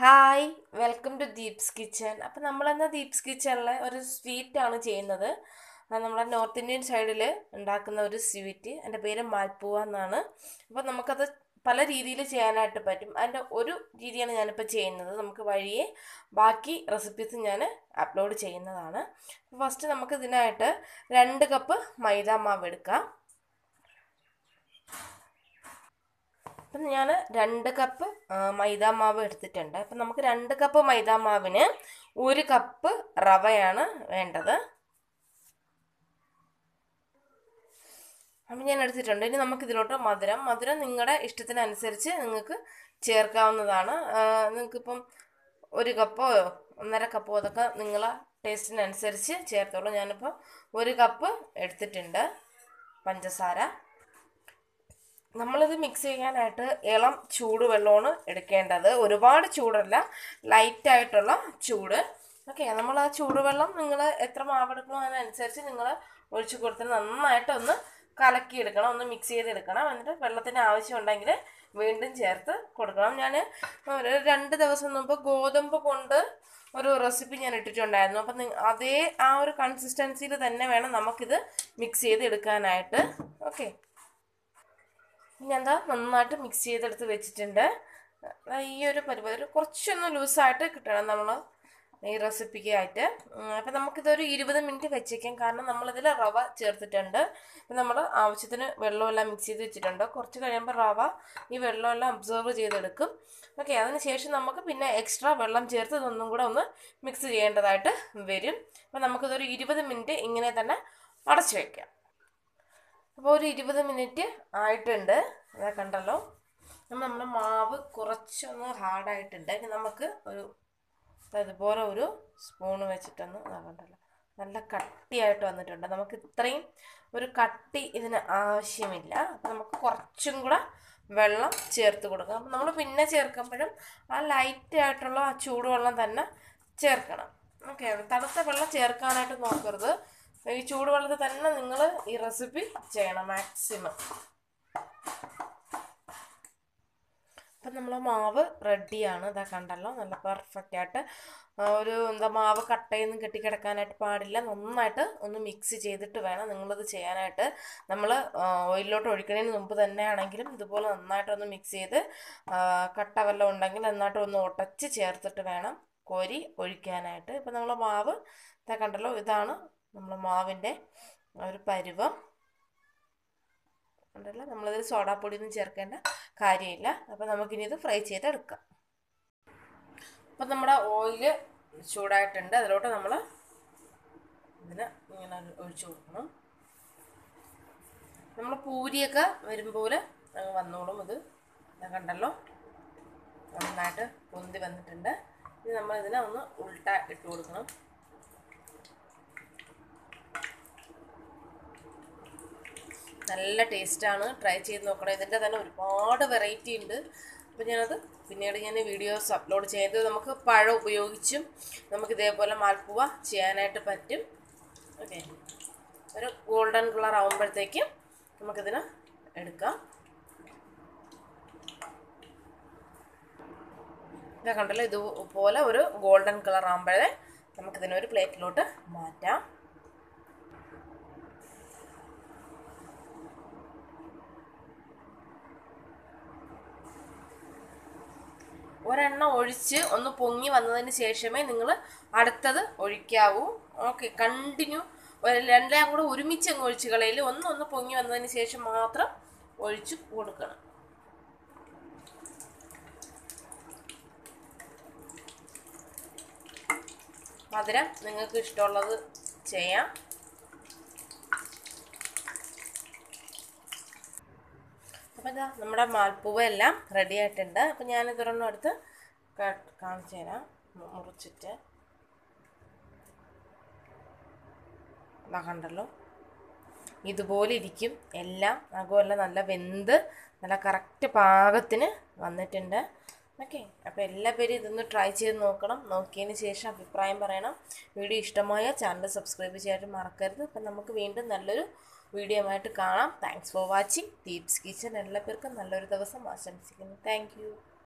Hi welcome to Deeps kitchen അപ്പോൾ നമ്മളെന്ന ദീപ്സ് കിച്ചണിലെ ഒരു സ്വീറ്റാണ് ചെയ്യുന്നത്. നമ്മുടെ നോർത്ത് ഇന്ത്യൻ സൈഡിൽ ഉണ്ടാക്കുന്ന ഒരു സ്വീറ്റ് എന്റെ പേര് മാൽപ്പൂവ എന്നാണ്. അപ്പോൾ നമുക്കത് പല രീതിയിൽ ചെയ്യാനായിട്ട് പറ്റും. അതിന്റെ ഒരു രീതിയാണ് ഞാനിപ്പോൾ ചെയ്യുന്നത്. നമുക്ക് വഴിയെ ബാക്കി റെസിപ്പീസ് ഞാൻ അപ്ലോഡ് ചെയ്യുന്നതാണ്. ഫസ്റ്റ് നമുക്ക് ഇതിനായിട്ട് രണ്ട് കപ്പ് മൈദ മാവ് എടുക്കാം. അപ്പം ഞാൻ രണ്ട് കപ്പ് മൈദാ മാവ് എടുത്തിട്ടുണ്ട്. അപ്പം നമുക്ക് രണ്ട് കപ്പ് മൈദാ മാവിന് ഒരു കപ്പ് റവയാണ് വേണ്ടത്. അപ്പം ഞാൻ എടുത്തിട്ടുണ്ട്. ഇനി നമുക്ക് ഇതിലോട്ട് മധുരം. മധുരം നിങ്ങളുടെ ഇഷ്ടത്തിനനുസരിച്ച് നിങ്ങൾക്ക് ചേർക്കാവുന്നതാണ്. നിങ്ങൾക്കിപ്പം ഒരു കപ്പോ ഒന്നര കപ്പോ അതൊക്കെ നിങ്ങളെ ടേസ്റ്റിനനുസരിച്ച് ചേർത്തോളൂ. ഞാനിപ്പോൾ ഒരു കപ്പ് എടുത്തിട്ടുണ്ട് പഞ്ചസാര. നമ്മളിത് മിക്സ് ചെയ്യാനായിട്ട് ഇളം ചൂടുവെള്ളമാണ് എടുക്കേണ്ടത്. ഒരുപാട് ചൂടല്ല ലൈറ്റായിട്ടുള്ള ചൂട്. ഓക്കെ നമ്മൾ ആ ചൂടുവെള്ളം നിങ്ങൾ എത്ര മാവെടുക്കണോ അതിനനുസരിച്ച് നിങ്ങൾ ഒഴിച്ചു കൊടുത്ത് നന്നായിട്ട് ഒന്ന് കലക്കി എടുക്കണം ഒന്ന് മിക്സ് ചെയ്തെടുക്കണം. എന്നിട്ട് വെള്ളത്തിന് ആവശ്യം ഉണ്ടെങ്കിൽ വീണ്ടും ചേർത്ത് കൊടുക്കണം. ഞാൻ ഒരു രണ്ട് ദിവസം മുമ്പ് ഗോതമ്പ് കൊണ്ട് ഒരു റെസിപ്പി ഞാൻ ഇട്ടിട്ടുണ്ടായിരുന്നു. അപ്പം അതേ ആ ഒരു കൺസിസ്റ്റൻസിയിൽ തന്നെ വേണം നമുക്കിത് മിക്സ് ചെയ്ത് എടുക്കാനായിട്ട് ഓക്കെ ഇനി എന്താ നന്നായിട്ട് മിക്സ് ചെയ്തെടുത്ത് വെച്ചിട്ടുണ്ട്. ഈ ഒരു പരിപാടി കുറച്ചൊന്ന് ലൂസായിട്ട് കിട്ടണം നമ്മൾ ഈ റെസിപ്പിക്ക് ആയിട്ട് അപ്പം നമുക്കിതൊരു ഇരുപത് മിനിറ്റ് വെച്ചേക്കാം. കാരണം നമ്മളിതിൽ റവ ചേർത്തിട്ടുണ്ട്. അപ്പം നമ്മൾ ആവശ്യത്തിന് വെള്ളമെല്ലാം മിക്സ് ചെയ്ത് വെച്ചിട്ടുണ്ട്. കുറച്ച് കഴിയുമ്പോൾ റവ ഈ വെള്ളമെല്ലാം അബ്സർവ് ചെയ്തെടുക്കും. ഓക്കെ അതിനുശേഷം നമുക്ക് പിന്നെ എക്സ്ട്രാ വെള്ളം ചേർത്ത് ഇതൊന്നും കൂടെ ഒന്ന് മിക്സ് ചെയ്യേണ്ടതായിട്ട് വരും. അപ്പം നമുക്കിതൊരു ഇരുപത് മിനിറ്റ് ഇങ്ങനെ തന്നെ അടച്ചു വയ്ക്കാം അപ്പോൾ ഒരു ഇരുപത് മിനിറ്റ് ആയിട്ടുണ്ട്. അതാ കണ്ടല്ലോ. നമ്മൾ നമ്മുടെ മാവ് കുറച്ചൊന്ന് ഹാർഡായിട്ടുണ്ട് ഇനി നമുക്ക് ഒരു അതുപോലെ ഒരു സ്പൂണ് വെച്ചിട്ടൊന്ന് കണ്ടല്ലോ. നല്ല കട്ടിയായിട്ട് വന്നിട്ടുണ്ട്. നമുക്ക് ഇത്രയും ഒരു കട്ടി ഇതിന് ആവശ്യമില്ല. അപ്പം നമുക്ക് കുറച്ചും കൂടെ വെള്ളം ചേർത്ത് കൊടുക്കണം. അപ്പം നമ്മൾ പിന്നെ ചേർക്കുമ്പോഴും ആ ലൈറ്റ് ആയിട്ടുള്ള ആ ചൂടുവെള്ളം തന്നെ ചേർക്കണം. ഓക്കെ തണുത്ത വെള്ളം ചേർക്കാനായിട്ട് നോക്കരുത്. ഈ ചൂടുവെള്ളത്തിൽ തന്നെ നിങ്ങൾ ഈ റെസിപ്പി ചെയ്യണം മാക്സിമം അപ്പം നമ്മൾ മാവ് റെഡിയാണ് ഇതാ കണ്ടല്ലോ നല്ല പെർഫെക്റ്റ് ആയിട്ട്. ഒരു എന്താ മാവ് കട്ടയൊന്നും കെട്ടിക്കിടക്കാനായിട്ട് പാടില്ല. നന്നായിട്ട് ഒന്ന് മിക്സ് ചെയ്തിട്ട് വേണം നിങ്ങളിത് ചെയ്യാനായിട്ട്. നമ്മൾ ഓയിലിലോട്ട് ഒഴിക്കുന്നതിന് മുമ്പ് തന്നെ ആണെങ്കിലും ഇതുപോലെ നന്നായിട്ടൊന്ന് മിക്സ് ചെയ്ത് കട്ട വല്ലതും ഉണ്ടെങ്കിൽ നന്നായിട്ട് ഒന്ന് ഉടച്ച് ചേർത്തിട്ട് വേണം കോരി ഒഴിക്കാനായിട്ട്. ഇപ്പം നമ്മൾ മാവ് ഇതാ കണ്ടല്ലോ ഇതാണ് നമ്മൾ മാവിന്റെ ഒരു പരുവം. ഉണ്ടല്ലോ നമ്മളിതിൽ സോഡാപ്പൊടിയൊന്നും ചേർക്കേണ്ട കാര്യമില്ല. അപ്പോൾ നമുക്കിനി ഇത് ഫ്രൈ ചെയ്തെടുക്കാം. അപ്പം നമ്മുടെ ഓയിൽ ചൂടായിട്ടുണ്ട്. അതിലോട്ട് നമ്മൾ ഇതിന് ഇങ്ങനെ ഒഴിച്ചു കൊടുക്കണം. നമ്മൾ പൂരിയൊക്കെ വരുമ്പോൾ അങ്ങ് വന്നോളും ഇത്. കണ്ടല്ലോ? നന്നായിട്ട് പൊന്തി വന്നിട്ടുണ്ട്. ഇനി നമ്മൾ ഇതിനെ ഒന്ന് ഉൾട്ട ഇട്ട് കൊടുക്കണം. നല്ല ടേസ്റ്റാണ്. ട്രൈ ചെയ്ത് നോക്കണം. ഇതിന്റെ തന്നെ ഒരുപാട് വെറൈറ്റി ഉണ്ട്. അപ്പോൾ ഞാനത് പിന്നീട് ഞാൻ വീഡിയോസ് അപ്ലോഡ് ചെയ്യുന്നത് നമുക്ക് പഴം ഉപയോഗിച്ചും നമുക്ക് ഇതേപോലെ മാൽപ്പുവ ചെയ്യാനായിട്ട് പറ്റും. ഓക്കെ ഒരു ഗോൾഡൻ കളർ ആകുമ്പോഴത്തേക്കും നമുക്കിതിന് എടുക്കാം. ഇതാ കണ്ടല്ലോ ഇതുപോലെ ഒരു ഗോൾഡൻ കളർ ആകുമ്പോഴേ നമുക്കിതിനെ ഒരു പ്ലേറ്റിലോട്ട് മാറ്റാം. ഒരെണ്ണം ഒഴിച്ച് ഒന്ന് പൊങ്ങി വന്നതിന് ശേഷമേ നിങ്ങൾ അടുത്തത് ഒഴിക്കാവൂ. Okay continue. എല്ലാം കൂടെ ഒരുമിച്ച് അങ്ങ് ഒഴിച്ച് കളയിൽ ഒന്ന് ഒന്ന് പൊങ്ങി വന്നതിന് ശേഷം മാത്രം ഒഴിച്ച് കൊടുക്കണം. മധുരം നിങ്ങൾക്ക് ഇഷ്ടമുള്ളത് ചെയ്യാം. അപ്പം ഇതാ നമ്മുടെ മാൽപ്പൂവ എല്ലാം റെഡി ആയിട്ടുണ്ട്. അപ്പം ഞാനിതൊരെണ്ണം എടുത്ത് കാണിച്ചു തരാം. മുറിച്ചിട്ട്. കണ്ടല്ലോ. ഇതുപോലെ ഇരിക്കും. എല്ലാം അതുപോലെ നല്ല വെന്ത് നല്ല കറക്റ്റ് പാകത്തിന് വന്നിട്ടുണ്ട്. ഓക്കെ. അപ്പോൾ എല്ലാ പേരും ഇതൊന്ന് ട്രൈ ചെയ്ത് നോക്കണം. നോക്കിയതിന് ശേഷം അഭിപ്രായം പറയണം. വീഡിയോ ഇഷ്ടമായ ചാനൽ സബ്സ്ക്രൈബ് ചെയ്യാനായിട്ട് മറക്കരുത്. അപ്പം നമുക്ക് വീണ്ടും നല്ലൊരു വീഡിയോ ആയിട്ട് കാണാം. Thanks for watching Deeps kitchen എല്ലാ പേർക്കും നല്ലൊരു ദിവസം ആശംസിക്കുന്നു. താങ്ക്